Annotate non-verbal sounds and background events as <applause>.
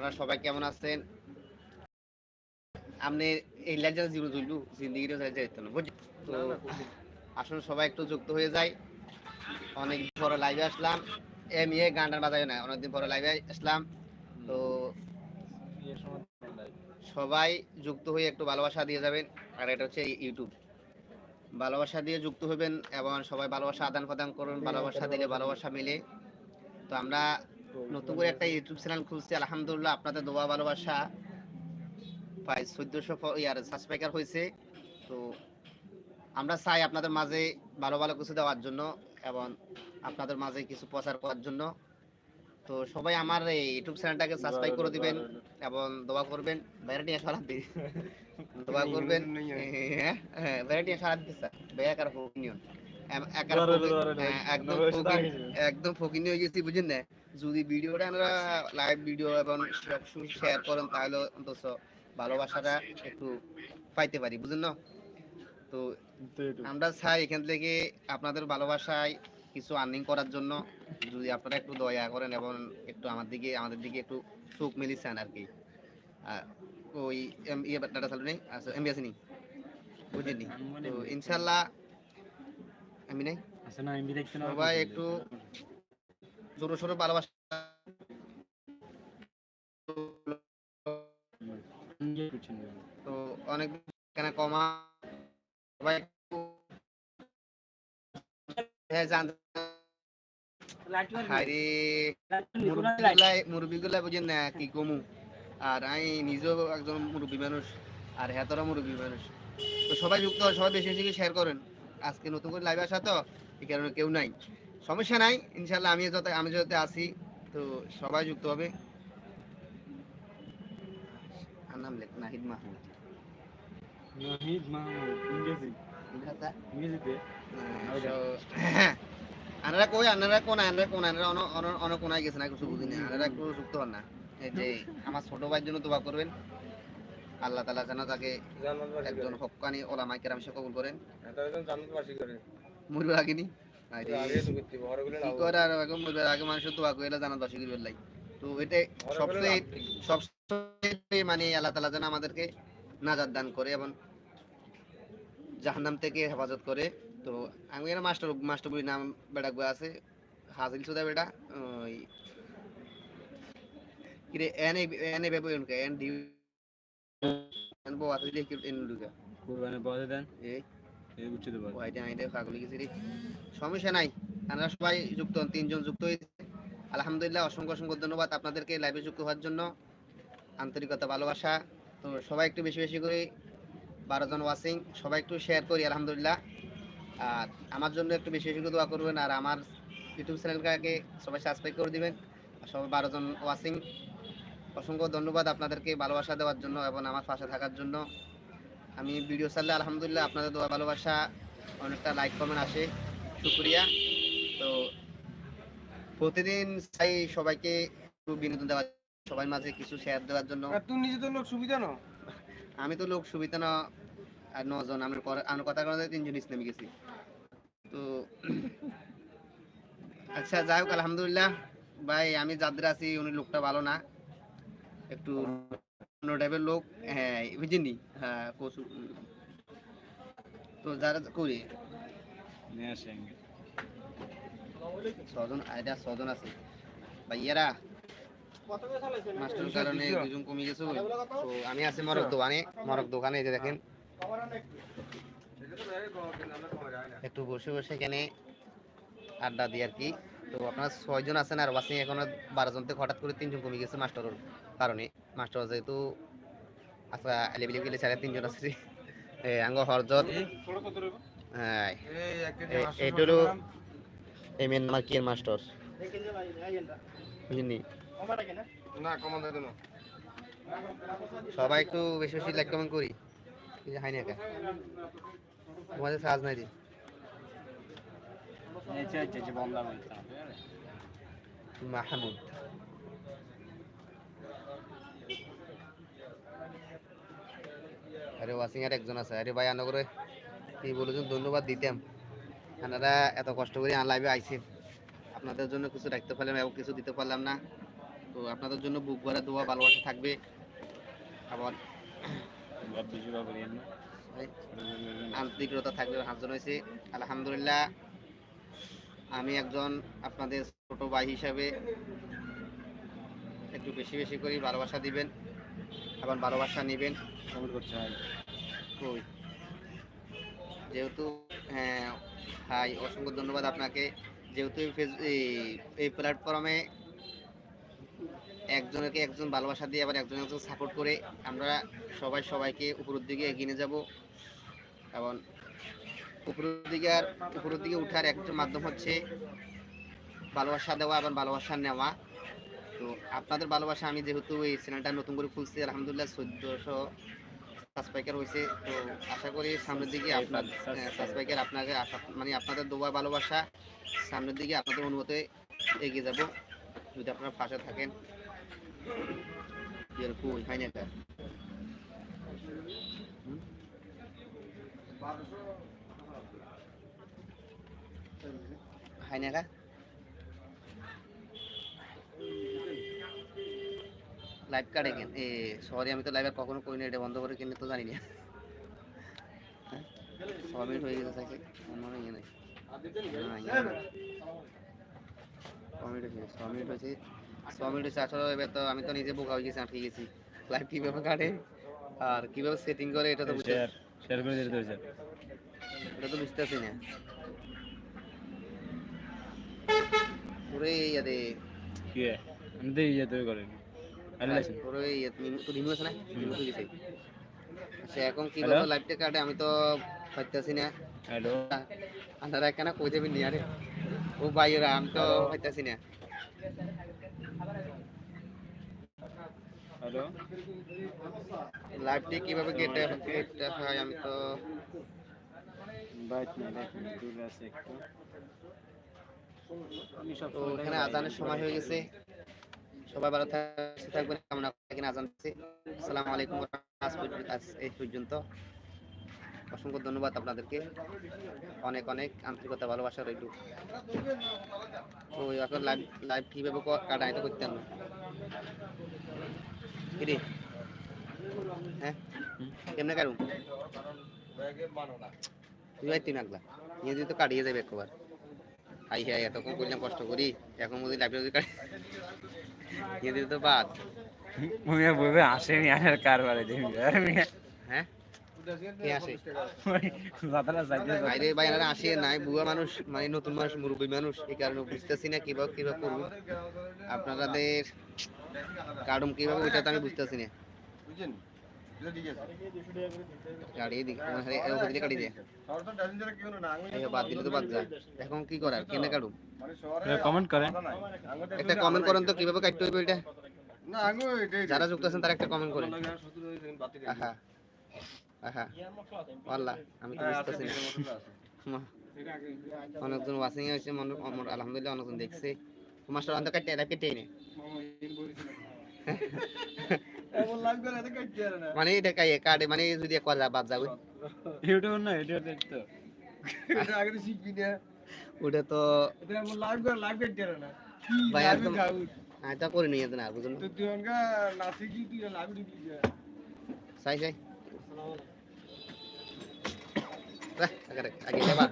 আপনারা সবাই কেমন আছেন? আপনি এই লেজার জিরো জুলু জিন্দিগিরও যাইতে না বুঝলি? তো আসলে সবাই একটু যুক্ত হয়ে যায় অনেক পরে লাইভে আসলাম। এম ইয়ে গানটা বাজায় না অনেকদিন পরে লাইভে আসলাম। তো সবাই যুক্ত হয়ে একটু ভালোবাসা দিয়ে যাবেন আর এটা হচ্ছে ইউটিউব ভালোবাসা দিয়ে যুক্ত হবেন এবং সবাই ভালোবাসা আদান প্রদান করুন ভালোবাসা দিলে ভালোবাসা মিলে। তো আমরা নতুন করে একটা ইউটিউব চ্যানেল খুলছি আলহামদুলিল্লাহ আপনাদের দোয়া ভালোবাসা। প্রায় চোদ্দশো ইয়ার সাবস্ক্রাইবার হয়েছে। তো আমরা চাই আপনাদের মাঝে ভালো ভালো কিছু দেওয়ার জন্য এবং আপনাদের মাঝে কিছু প্রচার করার জন্য। তো সবাই আমার এই ইউটিউব চ্যানেলটাকে সাবস্ক্রাইব করে দিবেন এবং দোয়া করবেন। ভ্যারাইটি সারা দিন দোয়া করবেন। হ্যাঁ হ্যাঁ ভ্যারাইটি সারা দিতে বেয়া কার ওপিনিয়ন একদম একদম ফকিনি হয়ে গেছি বুঝেন না। যদি ভিডিওটা আমরা লাইভ ভিডিও এবং সব শেয়ার করেন তাহলে অন্তত ভালোবাসাটা একটু পাইতে পারি বুঝেন না? তো আমরা চাই এখান থেকে আপনাদের ভালোবাসায় কিছু আর্নিং করার জন্য যদি আপনারা একটু দয়া করেন এবং একটু আমার দিকে আমাদের দিকে একটু চোখ মিলিয়েছেন আর কি। ওই এম ইয়ে ডাটা চালু নেই? আচ্ছা এমবি আছে নি? বুঝিনি তো ইনশাল্লাহ আমি নেই? সবাই একটু ভালোবাসা। তো অনেক কমা? সবাই হ্যাঁ না কি কমু। আর আমি নিজেও একজন মানুষ, আর মুরব্বী মানুষ। তো সবাই যুক্ত হয়, সবাই বেশি বেশি শেয়ার করেন। আজকে নতুন করে লাইভ আসা তো, এই কারণে কেউ নাই। সমস্যা নাই ইনশাল্লাহ আমি যত আমি যত আসি তো সবাই যুক্ত হবে। নাম লেখ নাহিদ মাহমুদ। নাহিদ মাহমুদ ইংরেজি। ইংরেজিতে? <laughs> আনারা কই আনারা কোন আনারা কোন আনারা অন অন অন কোনায় গেছে না কিছু বুঝিনি আনারা একটু যুক্ত হন না। এই যে আমার ছোট ভাইয়ের জন্য দোয়া করবেন। আল্লাহ তাআলা যেন তাকে একজন হক্কানি ওলামা কেরাম সে কবুল করেন। মরবে আগেনি। আরে কি করে আর এখন মরবে আগে মানুষের দোয়া করে জানা দশ করে লাই। তো এটা সবচেয়ে সবচেয়ে মানে আল্লাহ তাআলা যেন আমাদেরকে নাজাত দান করে এবং জাহান্নাম থেকে হেফাজত করে। তো আমি এর মাস্টার মাস্টার নাম বেটা গো আছে হাজিল সুদা বেটা ওই কিরে এন এন বেবো এনকে এন ডি এন বো আছে দেখি এন লুগা কুরবানি বলে দেন। এই সমস্যা নাই। আপনারা সবাই যুক্ত হন, তিনজন যুক্ত হয়েছে। আলহামদুলিল্লাহ অসংখ্য অসংখ্য ধন্যবাদ আপনাদেরকে লাইভে যুক্ত হওয়ার জন্য। আন্তরিকতা, ভালোবাসা। তো সবাই একটু বেশি বেশি করে বারো জন ওয়াচিং সবাই একটু শেয়ার করি, আলহামদুলিল্লাহ। আর আমার জন্য একটু বেশি বেশি করে দোয়া করবেন, আর আমার ইউটিউব চ্যানেলটাকে সবাই সাবস্ক্রাইব করে দিবেন। সবাই বারো জন ওয়াচিং অসংখ্য ধন্যবাদ আপনাদেরকে ভালোবাসা দেওয়ার জন্য এবং আমার পাশে থাকার জন্য। আমি ভিডিও ছাড়লে আলহামদুলিল্লাহ আপনাদের দোয়া ভালোবাসা অনেকটা লাইক কমেন্ট আসে। শুক্রিয়া। তো প্রতিদিন চাই সবাইকে একটু বিনোদন দেওয়ার সবার মাঝে কিছু শেয়ার দেওয়ার জন্য। তুই নিজে তো লোক সুবিধা না আমি তো লোক সুবিধা না আর নজন আমার পরে আমার কথা কারণে তিনজন ইসলামে গেছি। তো আচ্ছা যাই হোক আলহামদুলিল্লাহ। ভাই আমি যাদের আছি উনি লোকটা ভালো না। একটু অন্য টাইপের লোক হ্যাঁ বুঝিনি হ্যাঁ কচু তো যারা করি ছজন আইডা ছজন আছে। ভাইয়ারা মাস্টার কারণে দুজন কমে গেছে তো আমি আছি মরক দোকানে মরক দোকানে এই যে দেখেন। একটু বসে বসে এখানে আড্ডা দিই আর কি। তো আপনার ছয়জন আছেন আর বাসে এখনও বারো জন থেকে হঠাৎ করে তিনজন কমে গেছে মাস্টারের কারণে। মাস্টার যেহেতু আচ্ছা এলেবিলি গেলে সাড়ে তিনজন আছে। এ, আঙ্গ হরজত এইটা হলো এম এন মার্কিয়ার মাস্টার বুঝলি না কমান সবাই একটু বেশি বেশি লাইক কমেন্ট করি হাই না তোমাদের সাজ নাই মাহমুদ। আরে ওয়াসিং আর একজন আছে। আরে ভাই আনা করে কি বলেছেন ধন্যবাদ দিতাম। আপনারা এত কষ্ট করে লাইভে আইছেন আপনাদের জন্য কিছু রাখতে পারলাম এবং কিছু দিতে পারলাম না। তো আপনাদের জন্য বুক ভরা দোয়া, ভালোবাসা থাকবে। আবার আন্তরিকতা থাকবে হাজন হয়েছে। আলহামদুলিল্লাহ, আমি একজন আপনাদের ছোট ভাই হিসাবে একটু বেশি বেশি করে, ভালোবাসা দিবেন। আবার ভালোবাসা নেবেন কমেন্ট করতে হয়। ওই যেহেতু হ্যাঁ হাই অসংখ্য ধন্যবাদ আপনাকে। যেহেতু এই প্ল্যাটফর্মে একজনকে একজন ভালোবাসা দিয়ে আবার একজন একজন সাপোর্ট করে আমরা সবাই সবাইকে উপরের দিকে এগিয়ে নিয়ে যাব। এবং উপরের দিকে আর, উপরের দিকে উঠার একটা মাধ্যম হচ্ছে ভালোবাসা দেওয়া এবং ভালোবাসা নেওয়া। তো আপনাদের ভালোবাসা আমি যেহেতু এই চ্যানেলটা নতুন করে খুলছি আলহামদুলিল্লাহ চোদ্দোশো সাবস্ক্রাইবার হয়েছে তো আশা করি সামনের দিকে আপনার সাবস্ক্রাইবার আপনাকে আশা- মানে আপনাদের দোয়া ভালোবাসা সামনের দিকে আপনাদের অনুমতি এগিয়ে যাব যদি আপনারা পাশে থাকেন কই হয় না এটা? হয় না এটা? লাইভ কাটে কেন এ সরি আমি তো লাইভে কখনো করিনি এটা বন্ধ করে কিনে তো জানি না হ্যাঁ? ছ মিনিট হয়ে গেছে থাকে মনে হয় নাই। না, ছ মিনিট হয়েছে ছ মিনিট হয়েছে। ছ মিনিট হয়েছে আসলে এবার তো আমি তো নিজে বোকা হয়ে গেছি আটকে গেছি লাইভ কীভাবে কাটে? আর কীভাবে সেটিং করে এটা তো বুঝতে শেয়ার শেয়ার করে দিতে হয়েছে। এটা তো বুঝতেছি না। পুরো ইয়াদে কি হয় আমি তো তৈরি তো না? গেছে সে এখন? কীভাবে লাইভটা কাটে? আমি তো পাইতেছি না। হ্যালো আপনারা এখানে কই নিয়ে আরে? ও আমি তো পাইতেছি না। হ্যালো লাইভটি কীভাবে কেটে কেটে হয়? আমি তো বাইট না দেখুন দূর আছে একটু আমি সব তো এখানে আজানের সময় হয়ে গেছে। সবাই ভালো থাকবেন, কামনা করে এখানে আজান দিচ্ছি আসসালামু আলাইকুম আজ এই পর্যন্ত। অসংখ্য ধন্যবাদ আপনাদেরকে। অনেক অনেক আন্তরিকতা, ভালোবাসা রইল। তো এখন লাইভ লাইভ কীভাবে কাটাই তো করতে না কিরে? হ্যাঁ? কেমনে কাটুম তুই ভাই তিন আগলা। নিয়ে যদি তো কাটিয়ে যাবে একবার। হাই হাই, এতক্ষণ করলাম কষ্ট করি। এখন যদি লাইভ যদি কাটি নিয়ে তো বাদ। মিয়া বলবে আসেনি আর কারবারে দিবি আর মিয়া। হ্যাঁ? কে আসে? বাতালা সাইজে বাইরে বাইরে আসে নাই বুয়া মানুষ মানে নতুন মানুষ মুরব্বী মানুষ এই কারণে বুঝতেছি না কীভাবে কীভাবে করব। আপনাদের কারণ কীভাবে ওইটা তো আমি বুঝতেছি না। দিকে দিয়ে বাদ দিলে তো বাদ যায়। এখন কি করার? কেন কাটুম মানে কমেন্ট করেন। একটা কমেন্ট করেন তো কীভাবে কাটতে হবে এটা? না আঙ্গুল এটাই যারা যুক্ত আছেন তারা একটা কমেন্ট করেন। হয়ে হয়ে আল্লাহ আমি তো বুঝতেছি <laughs> অনেকজন ওয়াচিং হয়েছে আলহামদুলিল্লাহ অনেকজন দেখছে। মাস্টার অন্ত কাটতে এটা কেটে নে। <laughs> এটা। মানে এটা কাই কাটে মানে যদি যা বাদ যাবে ইউটিউব না ইউটিউব তো এটা আগে শিখবি না। ওটা তো এটা এমন লাগবে, লাগবে কাটতে না। ভাই, একদম- গাউট। এটা করে নিয়ে যেতে না বুঝুন তো তুই অনকা না শিখি তুই লাগবে দিবি যে। সাই সাই আগে আগে যাবা।